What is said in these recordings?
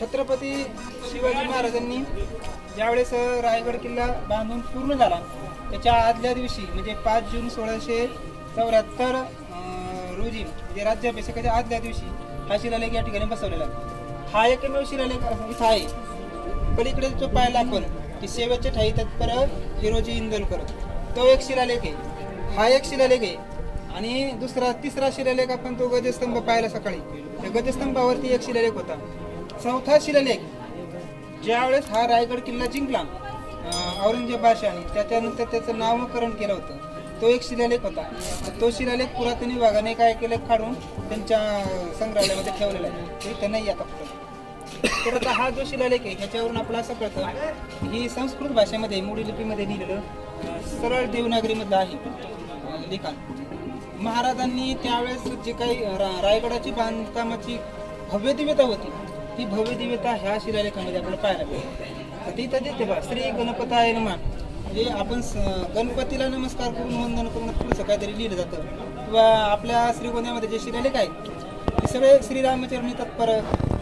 छत्रपती शिवाजी महाराजांनी ज्यावेळेस रायगड किल्ला बांधून पूर्ण झाला त्याच्या आदल्या दिवशी म्हणजे पाच जून सोळाशे चौऱ्याहत्तर रोजी म्हणजे राज्याभिषेकाच्या आदल्या दिवशी हा शिलालेख या ठिकाणी बसवलेला हा एकमेव शिलालेख इथं आहे. पलीकडे जो पाहिला आपण की सेवेचे ठाई तत्पर हिरोजी इंदोलकर तो एक शिलालेख आहे. हा एक शिलालेख आहे. आणि दुसरा तिसरा शिलालेख आपण तो गजस्तंभ पाहिला सकाळी. त्या गजस्तंभावरती एक शिलालेख होता. चौथा शिलालेख ज्यावेळेस हा रायगड किल्ला जिंकला अं, औरंगजेब बादशाने त्याच्यानंतर त्याचं नामकरण केलं होतं. तो एक शिलालेख होता. तो शिलालेख पुरातन विभागाने काय केलं काढून त्यांच्या संग्रहालयामध्ये ठेवलेला आहे. ते इथं नाही आता कुठं तर आता हा जो शिलालेख आहे ह्याच्यावरून आपलं असं कळतं ही संस्कृत भाषेमध्ये मोडी लिपीमध्ये लिहिलेलं सरळ देवनागरीमधलं आहे. लिखाण महाराजांनी त्यावेळेस जे काही रा- रायगडाची बांधकामाची भव्य दिव्यता होती ती भव्य दिव्यता ह्या शिलालेखामध्ये आपण पाहायला मिळते. ती तर देते बा श्री गणपताय नमा. म्हणजे आपण स- गणपतीला नमस्कार करून वंदन करून पुढचं काहीतरी लिहिलं जातं. किंवा आपल्या श्रीगोंद्यामध्ये जे शिलालेख आहेत ते सगळे श्रीरामचरणी तत्पर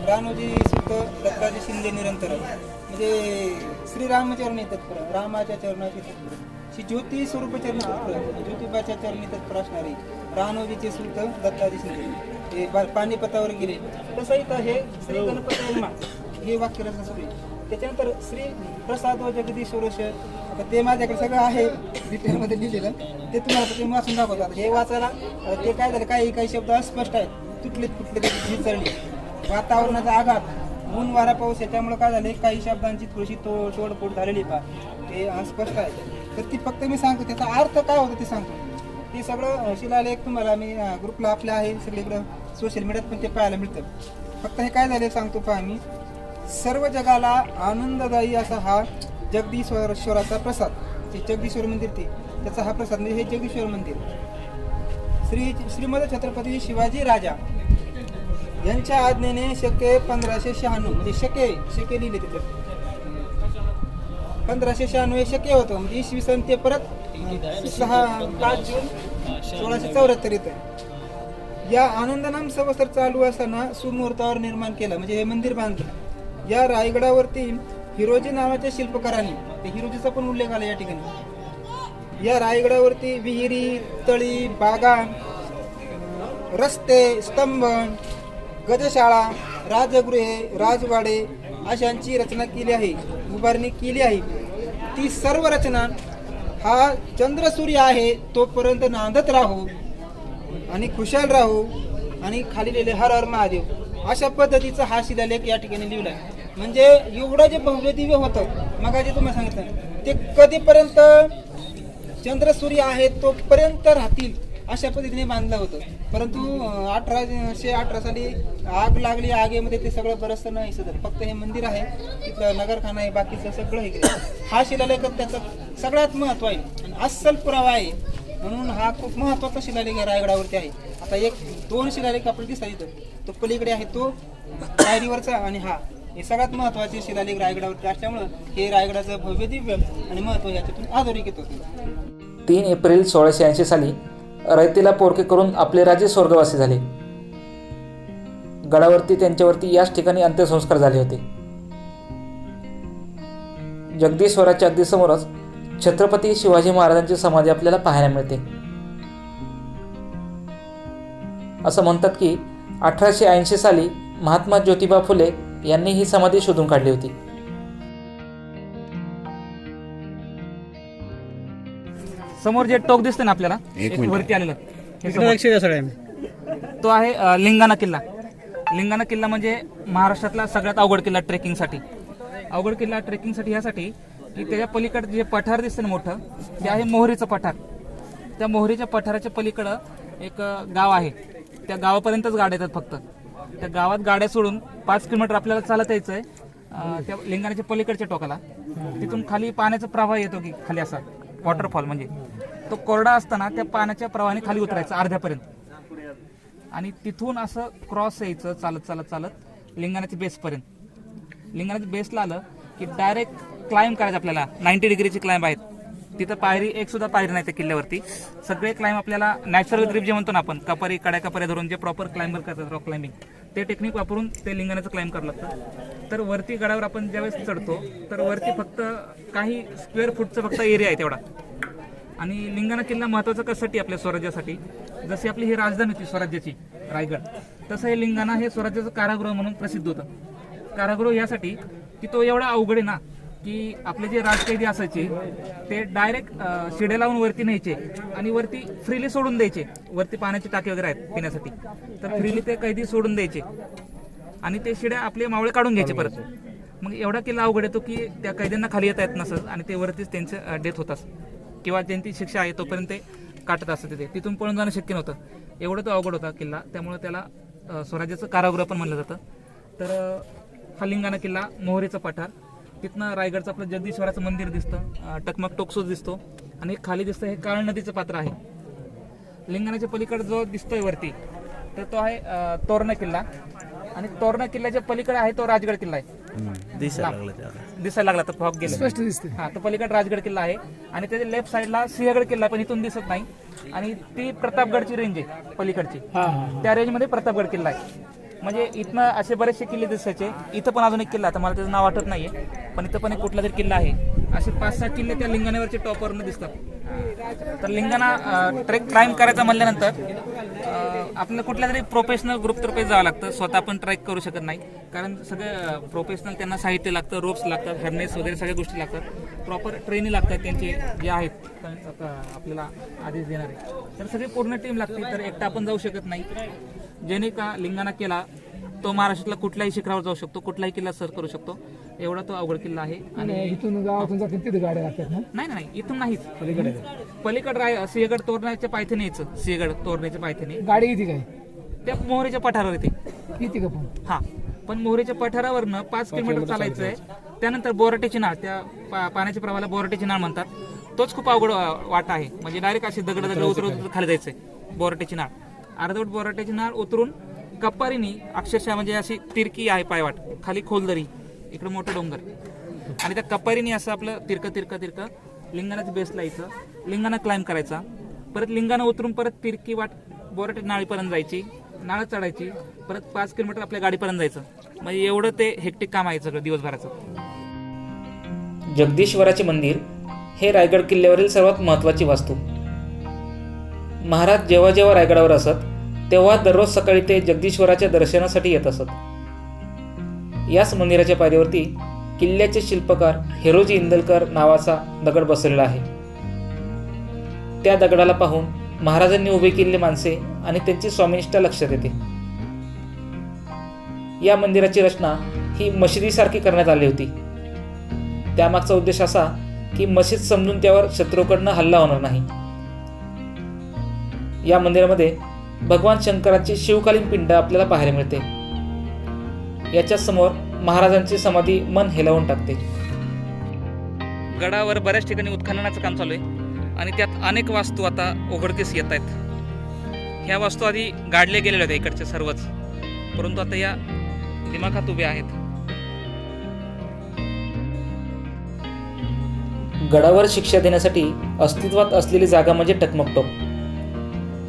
रानोजी सुत दत्ताजी शिंदे निरंतर. म्हणजे श्रीरामचरणी तत्पर रामाच्या चरणाची तत्पर. श्री ज्योती स्वरूपचरणी तत्पर ज्योतिबाच्या चरणी तत्पर असणारे रानोजीचे सुत दत्ताजी शिंदे. हे पानिपतावर गेले तसं इथं हे श्री गणपती यनमा हे वाक्य रचना सुरू त्याच्यानंतर श्री प्रसाद व जगदीश्वरश आता ते माझ्याकडे सगळं आहे डिटेलमध्ये लिहिलेलं. ते तुम्हाला तुम्ही वाचून दाखवतात हे वाचायला ते काय झालं काही काही शब्द अस्पष्ट आहेत. तुटलेत फुटले चढली वातावरणाचा आघात. ऊन वारा पाऊस याच्यामुळे काय झाले काही शब्दांची थोडीशी तो तोडफोड झालेली पा ते अस्पष्ट आहे. तर ती फक्त मी सांगतो त्याचा अर्थ काय होतं ते सांगतो. ते सगळं शिलालेख तुम्हाला मी ग्रुपला आपल्या आहे सगळीकडं. सोशल मीडियात पण ते पाहायला मिळतं. फक्त हे काय झाले सांगतो पहा मी. सर्व जगाला आनंददायी असा हा जगदीश्वरेश्वराचा प्रसाद. जे जगदीश्वर मंदिर ते. त्याचा हा प्रसाद म्हणजे हे जगदीश्वर मंदिर. श्री श्रीमद छत्रपती शिवाजी राजा यांच्या आज्ञेने शके पंधराशे शहाण्णव म्हणजे शके शके लिहिले तिथे. पंधराशे शहाण्णव हे शके होतं. म्हणजे इसवी सन ते परत सहा पाच जून सोळाशे चौऱ्याहत्तर येतं या आनंदनाम सवस्त्र चालू असताना सुमुहूर्तावर निर्माण केलं म्हणजे हे मंदिर बांधलं. या रायगडावरती हिरोजी नावाच्या शिल्पकारांनी ते हिरोजीचा पण उल्लेख आला या ठिकाणी. या रायगडावरती विहिरी तळी बागा रस्ते स्तंभ गजशाळा राजगृहे राजवाडे अशांची रचना केली आहे उभारणी केली आहे. ती सर्व रचना हा चंद्रसूर्य आहे तोपर्यंत नांदत राहू. आणि खुशाल राहू आणि खाली लिहिले हर हर महादेव. अशा पद्धतीचा हा शिलालेख या ठिकाणी लिहिला म्हणजे एवढं जे भव्य दिव्य होतं मग जे तुम्हाला सांगितलं ते कधीपर्यंत चंद्रसूर्य आहे तोपर्यंत राहतील अशा पद्धतीने बांधलं होतं. परंतु अठराशे अठरा साली आग लागली आगेमध्ये ते सगळं बरंचसं नाही सदर. फक्त हे मंदिर आहे तिथलं नगरखाना आहे बाकीचं सगळं हे हा शिलालेख त्याचं सगळ्यात महत्त्व आहे. आणि अस्सल पुरावा आहे. म्हणून हा खूप महत्त्वाचा शिलालेख रायगडावरती आहे. आता एक दोन शिलालेख आपल्याला दिसतात इथं. तो पलीकडे आहे तो पायरीवरचा आणि हा. हे सगळ्यात महत्त्वाचे शिलालेख रायगडावरती असल्यामुळं हे रायगडाचं भव्य दिव्य आणि महत्त्व याच्यातून अधोरेखित होते. तीन एप्रिल सोळाशे ऐंशी साली रयतेला पोरके करून आपले राजे स्वर्गवासी झाले. गडावरती त्यांच्यावरती याच ठिकाणी अंत्यसंस्कार झाले होते. जगदीश्वराच्या अगदी समोरच छत्रपती शिवाजी महाराजांची समाधी आपल्याला पाहायला मिळते. असं म्हणतात की अठराशे ऐंशी साली महात्मा ज्योतिबा फुले यांनी ही समाधी शोधून काढली होती. समोर जे टोक दिसतं ना आपल्याला एक एक मिनिट. वरती आलेलं. हे समोर. तो आहे अ, लिंगाणा किल्ला. लिंगाणा किल्ला म्हणजे महाराष्ट्रातला सगळ्यात अवघड किल्ला ट्रेकिंगसाठी. अवघड किल्ला ट्रेकिंगसाठी ह्यासाठी त्याच्या पलीकडे जे पठार दिसतं ना मोठं ते आहे मोहरीचं पठार. त्या मोहरीच्या पठाराच्या पलीकडं एक गाव आहे. त्या गावापर्यंतच गाड्या येतात फक्त. त्या गावात गाड्या सोडून पाच किलोमीटर आपल्याला चालत यायचं आहे त्या लिंगाण्याच्या पलीकडच्या टोकाला. तिथून खाली पाण्याचा प्रवाह येतो की खाली असा वॉटरफॉल म्हणजे. तो कोरडा असताना त्या पाण्याच्या प्रवाहाने खाली उतरायचं अर्ध्यापर्यंत. आणि तिथून असं क्रॉस यायचं चालत चालत चालत लिंगाण्याच्या बेसपर्यंत लिंगाण्याच्या बेसला आलं की डायरेक्ट क्लाइंब करायचं आपल्याला. नाईन्टी डिग्रीची क्लाइंब आहेत. तिथं पायरी एक सुद्धा पायरी नाही त्या किल्ल्यावरती. सगळे क्लाइंब आपल्याला नॅचरल ग्रीप जे म्हणतो ना आपण कपारी कड्या कपाऱ्या धरून जे प्रॉपर क्लाइंबर करतात रॉक क्लाइम्बिंग ते टेक्निक वापरून ते लिंगाण्याचं क्लाइंब करावं लागतं. तर वरती गडावर आपण ज्यावेळेस चढतो तर वरती फक्त काही स्क्वेअर फूटचा फक्त एरिया आहे तेवढा. आणि लिंगाणा किल्ला महत्त्वाचा कशासाठी? आपल्या स्वराज्यासाठी. जशी आपली ही राजधानी होती स्वराज्याची रायगड तसं हे लिंगाणा हे स्वराज्याचं कारागृह म्हणून प्रसिद्ध होतं. कारागृह यासाठी की तो एवढा अवघड आहे ना की आपले जे राजकैदी असायचे ते डायरेक्ट शिडे लावून वरती न्यायचे आणि वरती फ्रीली सोडून द्यायचे. वरती पाण्याची टाकी वगैरे आहेत पिण्यासाठी. तर फ्रीली ते कैदी सोडून द्यायचे. आणि ते शिड्या आपले मावळे काढून घ्यायचे परत. मग एवढा किल्ला अवघड येतो की त्या कैद्यांना खाली येता येत नसत आणि ते वरतीच त्यांचं डेथ होत असत किंवा ज्यांची शिक्षा आहे तोपर्यंत ते काटत असत तिथे. तिथून पळून जाणं शक्य नव्हतं. एवढं तो अवघड होता किल्ला. त्यामुळे त्याला स्वराज्याचं कारागृह पण म्हणलं जातं. तर हा लिंगाणा किल्ला मोहरीचा पठार. तिथनं रायगडचं आपलं जगदीश्वराचं मंदिर दिसतं टकमक टोकसूच दिसतो. आणि खाली दिसतं हे काळ नदीचं पात्र आहे. लिंगाणाच्या पलीकडे जो दिसतोय वरती तर तो आहे तोरणा किल्ला. आणि तोरणा किल्ल्याच्या पलीकडे आहे तो राजगड किल्ला आहे. दिसायला लागला तर फॉग गेले हा तो पलीकडे राजगड किल्ला आहे. आणि त्याच्या लेफ्ट साईडला सिंहगड किल्ला आहे, पण इथून दिसत नाही. आणि ती प्रतापगडची रेंज आहे पलीकडची. त्या रेंजमध्ये प्रतापगड किल्ला आहे. म्हणजे इथनं असे बरेचसे किल्ले दिसायचे. इथं पण अजून एक किल्ला आता मला त्याचं नाव आठवत नाहीये. पण इथं पण एक कुठला तरी किल्ला आहे. असे पाच सहा किल्ले त्या लिंगाण्यावरचे टॉपवरनं दिसतात. तर लिंगाणा ट्रेक क्लाइम करायचा म्हणल्यानंतर आपल्याला कुठल्या तरी प्रोफेशनल ग्रुपतर्फे जावं लागतं. स्वतः आपण ट्रेक करू शकत नाही. कारण सगळं प्रोफेशनल त्यांना साहित्य लागतं रोप्स लागतात हर्नेस वगैरे सगळ्या गोष्टी लागतात. प्रॉपर ट्रेनिंग लागतात त्यांचे जे आहेत. आपल्याला आदेश देणारे. तर सगळी पूर्ण टीम लागते तर एकटा आपण जाऊ शकत नाही. ज्याने का लिंगाणा केला तो महाराष्ट्रातला कुठल्याही शिखरावर जाऊ शकतो कुठलाही किल्ला सर करू शकतो. एवढा तो अवघड किल्ला आहे. आणि इथून गावातून जातील तिथे गाड्या लागतात ना? नाही नाही इथून नाहीच. पलीकडे. राय सिंहगड तोरण्याच्या पायथ्याने यायचं. सिंहगड तोरण्याच्या पायथ्याने गाडी किती काय? त्या मोहरीच्या पठारावर येते. किती का पण? हा. पण मोहरीच्या पठारावरनं पाच किलोमीटर चालायचं आहे. त्यानंतर बोराटेची नाळ त्या पाण्याच्या प्रवाहाला बोराटेची नाळ म्हणतात. तोच खूप अवघड वाटा आहे. म्हणजे डायरेक्ट अशी दगड दगड उतरत खाली जायचंय. बोराटेची नाळ. अर्धवट बोराट्याची नाळ उतरून कप्पारीनी अक्षरशः म्हणजे अशी तिरकी आहे पायवाट खाली खोलदरी इकडे मोठं डोंगर. आणि त्या कप्पारीनी असं आपलं तिरकं तिरकं तिरकं लिंगाणाच्या बेस लायचं लिंगाणा क्लाइम्ब करायचा. परत लिंगाणा उतरून परत तिरकी वाट बोराटे नाळीपर्यंत जायची नाळ चढायची परत पाच किलोमीटर आपल्या गाडीपर्यंत जायचं. म्हणजे एवढं ते हेक्टिक काम आहे सगळं दिवसभराचं. जगदीश्वराचे मंदिर हे रायगड किल्ल्यावरील सर्वात महत्त्वाची वास्तू. महाराज जेव्हा जेव्हा रायगडावर असत तेव्हा दररोज सकाळी ते जगदीश्वराच्या दर्शनासाठी येत असत. याच मंदिराच्या पायरीवरती किल्ल्याचे शिल्पकार हेरोजी इंदलकर नावाचा दगड बसलेला आहे. त्या दगडाला पाहून महाराजांनी उभे केलेली माणसे आणि त्यांची स्वामिनिष्ठा लक्षात येते. या मंदिराची रचना ही मशिदीसारखी करण्यात आली होती. त्यामागचा उद्देश असा की मशीद समजून त्यावर शत्रूकडनं हल्ला होणार नाही. या मंदिरामध्ये भगवान शंकराची शिवकालीन पिंड आपल्याला पाहायला मिळते. याच्या समोर महाराजांची समाधी मन हेलावून टाकते. गडावर बऱ्याच ठिकाणी उत्खननाचं काम चालू आहे. आणि त्यात अनेक वास्तू आता उघडकीस येत आहेत. ह्या वास्तू आधी गाडल्या गेलेल्या होत्या इकडच्या सर्वच. परंतु आता या दिमाखात उभ्या आहेत. गडावर शिक्षा देण्यासाठी अस्तित्वात असलेली जागा म्हणजे टकमकटोप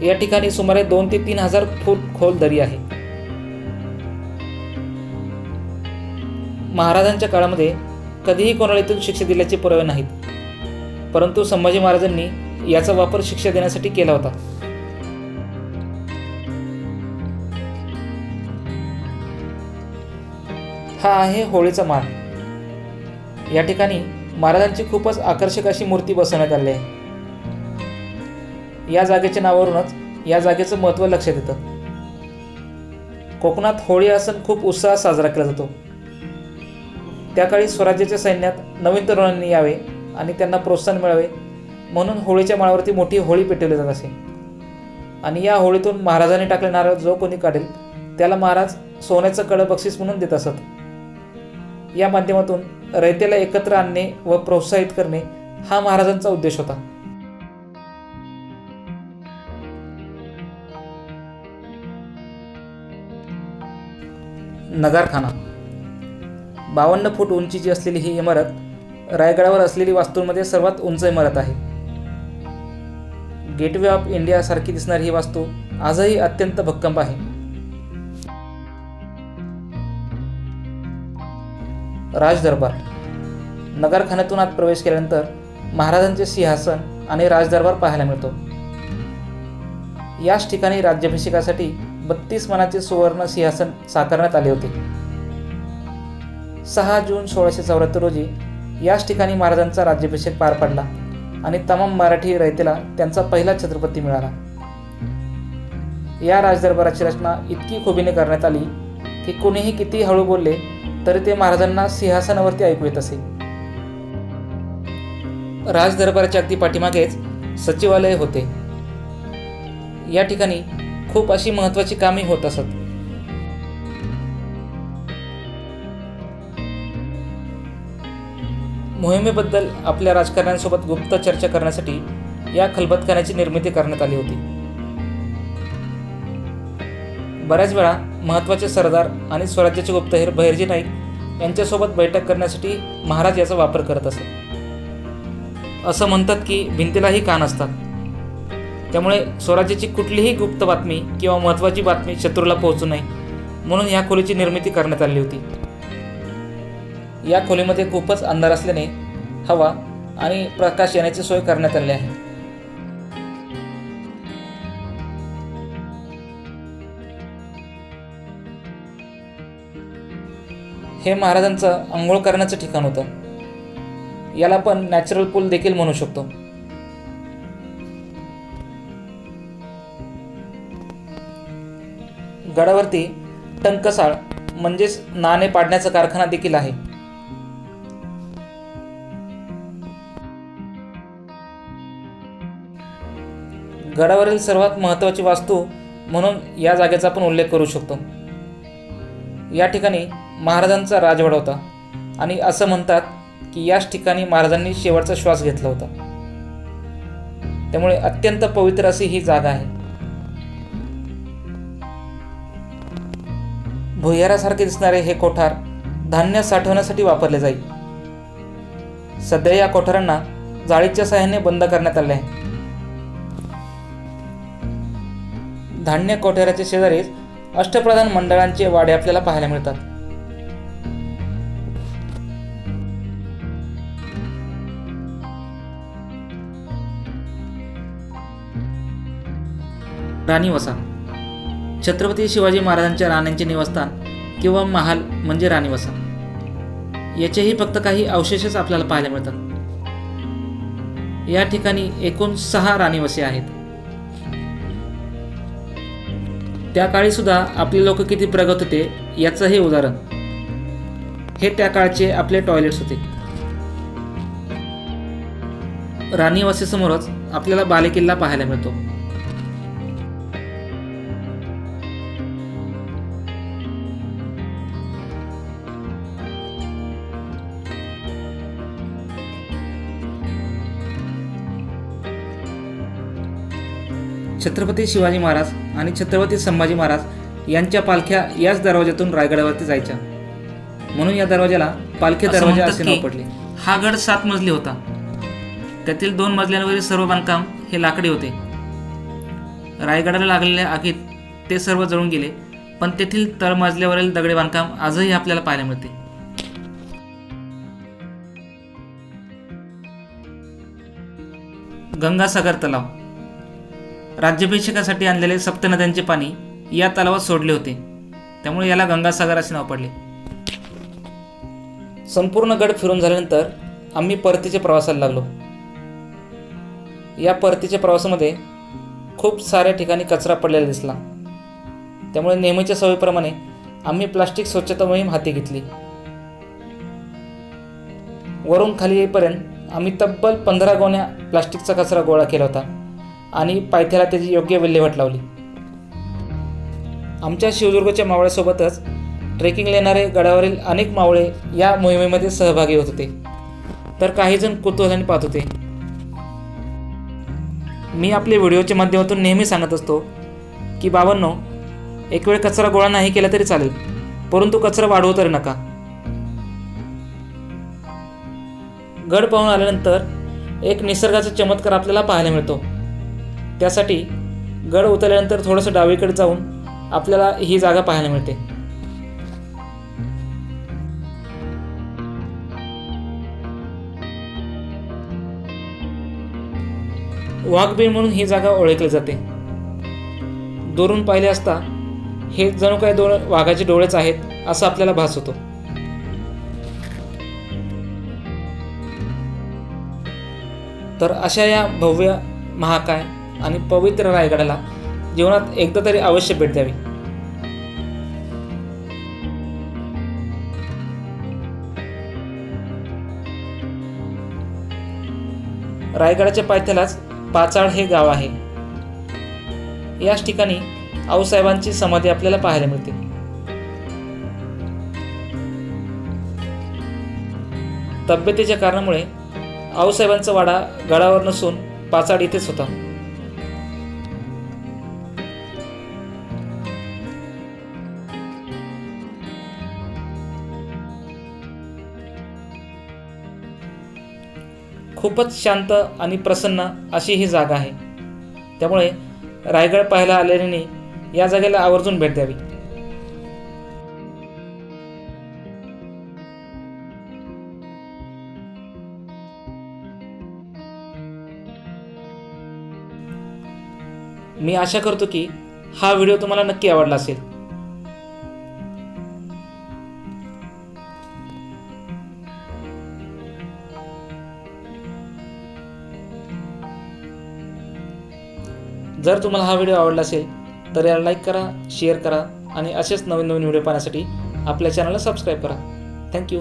या ठिकाणी सुमारे दोन ते तीन हजार फूट खोल दरी आहे. महाराजांच्या काळामध्ये कधीही कोणाला इथून शिक्षा दिल्याचे पुरावे नाहीत. परंतु संभाजी महाराजांनी याचा वापर शिक्षा देण्यासाठी केला होता. हा आहे होळीचा मान. या ठिकाणी महाराजांची खूपच आकर्षक अशी मूर्ती बसवण्यात आली आहे. या जागेच्या नावावरूनच या जागेचं महत्त्व लक्षात येतं. कोकणात होळी हा सण खूप उत्साहात साजरा केला जातो. त्या काळी स्वराज्याच्या सैन्यात नवीन तरुणांनी यावे आणि त्यांना प्रोत्साहन मिळावे म्हणून होळीच्या माळावरती मोठी होळी पेटवली जात असे. आणि या होळीतून महाराजांनी टाकले नारळ जो कोणी काढेल त्याला महाराज सोन्याचं कडं बक्षीस म्हणून देत असत. या माध्यमातून रयतेला एकत्र आणणे व प्रोत्साहित करणे हा महाराजांचा उद्देश होता. नगारखाना. बावन्न फूट उंचीची असलेली ही इमारत रायगडावर असलेली वास्तूंमध्ये सर्वात उंच इमारत आहे. गेटवे ऑफ इंडियासारखी दिसणारी ही वास्तू आजही अत्यंत भक्कम आहे. राजदरबार. नगरखान्यातून आत प्रवेश केल्यानंतर महाराजांचे सिंहासन आणि राजदरबार पाहायला मिळतो. याच ठिकाणी राज्याभिषेकासाठी बत्तीस मनाचे सुवर्ण सिंहासन साकारण्यात आले होते. सहा जून सोळाशे चौऱ्याहत्तर रोजी याच ठिकाणी महाराजांचा राज्याभिषेक पार पडला आणि तमाम मराठी रयतेला त्यांचा पहिला छत्रपती मिळाला. या राजदरबाराची रचना इतकी खुबीने करण्यात आली की कोणीही किती हळू बोलले तरी ते महाराजांना सिंहासनावरती ऐकू येत असे. राजदरबाराच्या अगदी पाठीमागेच सचिवालय होते. या ठिकाणी खूप अशी महत्त्वाची कामे होत असत. मोहिमेबद्दल आपल्या राजकारण्यांसोबत गुप्त चर्चा करण्यासाठी या खलबतखान्याची निर्मिती करण्यात आली होती. बऱ्याच वेळा महत्त्वाचे सरदार आणि स्वराज्याचे गुप्तहेर बहिर्जी नाईक यांच्यासोबत बैठक करण्यासाठी महाराज याचा वापर करत असत. असं म्हणतात की भिंतीलाही कान असतात. त्यामुळे स्वराज्याची कुठलीही गुप्त बातमी किंवा महत्त्वाची बातमी शत्रूला पोहोचू नये म्हणून या खोलीची निर्मिती करण्यात आली होती. या खोलीमध्ये खूपच अंधार असल्याने हवा आणि प्रकाश येण्याची सोय करण्यात आली आहे. हे महाराजांचं आंघोळ करण्याचं ठिकाण होतं. याला पण नॅचरल पूल देखील म्हणू शकतो. गडावरती टंकसाळ म्हणजेच नाणे पाडण्याचा कारखाना देखील आहे. गडावरील सर्वात महत्त्वाची वास्तू म्हणून या जागेचा आपण उल्लेख करू शकतो. या ठिकाणी महाराजांचा राजवाडा होता आणि असं म्हणतात की याच ठिकाणी महाराजांनी शेवटचा श्वास घेतला होता. त्यामुळे अत्यंत पवित्र अशी ही जागा आहे. भुयारासारखे दिसणारे हे कोठार धान्य साठवण्यासाठी वापरले जाईल. सध्या या कोठारांना जाळीच्या सहाय्याने बंद करण्यात आले आहे. धान्य कोठाराच्या शेजारीच अष्टप्रधान मंडळांचे वाडे आपल्याला पाहायला मिळतात. राणी वसा छत्रपती शिवाजी महाराजांच्या राण्यांचे निवासस्थान किंवा महाल म्हणजे राणीवसा याचेही फक्त काही अवशेषच आपल्याला पाहायला मिळतात. या ठिकाणी एकूण सहा राणीवसे आहेत. त्या काळी सुद्धा आपले लोक किती प्रगत होते याचं हे उदाहरण. हे त्या काळचे आपले टॉयलेट्स होते. राणीवसेसमोरच आपल्याला बालेकिल्ला पाहायला मिळतो. छत्रपती शिवाजी महाराज आणि छत्रपती संभाजी महाराज यांच्या पालख्या याच दरवाज्यातून रायगडावरती जायच्या. म्हणून या दरवाजाला पालखी दरवाजा असे नाव पडले. हा गड सात मजली होता. त्यातील दोन मजल्यांवरील सर्व बांधकाम हे लाकडी होते. रायगडाला लागलेल्या आगीत ते सर्व जळून गेले पण तेथील तळमजल्यावरील दगडी बांधकाम आजही आपल्याला पाहायला मिळते. गंगासागर तलाव. राज्याभिषेकासाठी आणलेले सप्तनद्यांचे पाणी या तलावात सोडले होते. त्यामुळे याला गंगासागर असे नाव पडले. संपूर्ण गड फिरून झाल्यानंतर आम्ही परतीच्या प्रवासाला लागलो. या परतीच्या प्रवासामध्ये खूप साऱ्या ठिकाणी कचरा पडलेला दिसला. त्यामुळे नेहमीच्या सवयीप्रमाणे आम्ही प्लास्टिक स्वच्छता मोहीम हाती घेतली. वरून खाली येईपर्यंत आम्ही तब्बल पंधरा गोण्या प्लास्टिकचा कचरा गोळा केला होता. आणि पायथ्याला त्याची योग्य विल्हेवाट लावली. आमच्या शिवदुर्गच्या मावळ्यासोबतच ट्रेकिंगला येणारे गडावरील अनेक मावळे या मोहिमेमध्ये सहभागी होत होते. तर काही जण कुतूहलाने पाहत होते. मी आपले व्हिडिओच्या माध्यमातून नेहमी सांगत असतो की बाबांनो एक वेळ कचरा गोळा नाही केला तरी चालेल परंतु कचरा वाढवू तरी नका. गड पाहून आल्यानंतर एक निसर्गाचा चमत्कार आपल्याला पाहायला मिळतो. त्यासाठी गड उतरल्यानंतर थोडंसं डावीकडे जाऊन आपल्याला ही जागा पाहायला मिळते. वाघबीर म्हणून ही जागा ओळखली जाते. दोरून पाहिले असता हे जणू काय दोन वाघाचे डोळेच आहेत असा आपल्याला भास होतो. तर अशा या भव्य महाकाय आणि पवित्र रायगडाला जीवनात एकदा तरी अवश्य भेट द्यावी. रायगडाच्या पायथ्यालाच पाचाळ हे गाव आहे. याच ठिकाणी आऊसाहेबांची समाधी आपल्याला पाहायला मिळते. तब्येतीच्या कारणामुळे आऊसाहेबांचा वाडा गडावर नसून पाचाड इथेच होता. खूपच शांत आणि प्रसन्न अशी ही जागा आहे. त्यामुळे रायगड पाहायला आलेल्याने या जागेला आवर्जून भेट द्यावी. मी आशा करतो की हा व्हिडिओ तुम्हाला नक्की आवडला असेल. जर तुम्हाला हा व्हिडिओ आवडला असेल तर याला लाईक करा शेअर करा आणि असेच नवीन नवीन व्हिडिओ पाहण्यासाठी आपल्या चॅनलला सबस्क्राईब करा. थँक्यू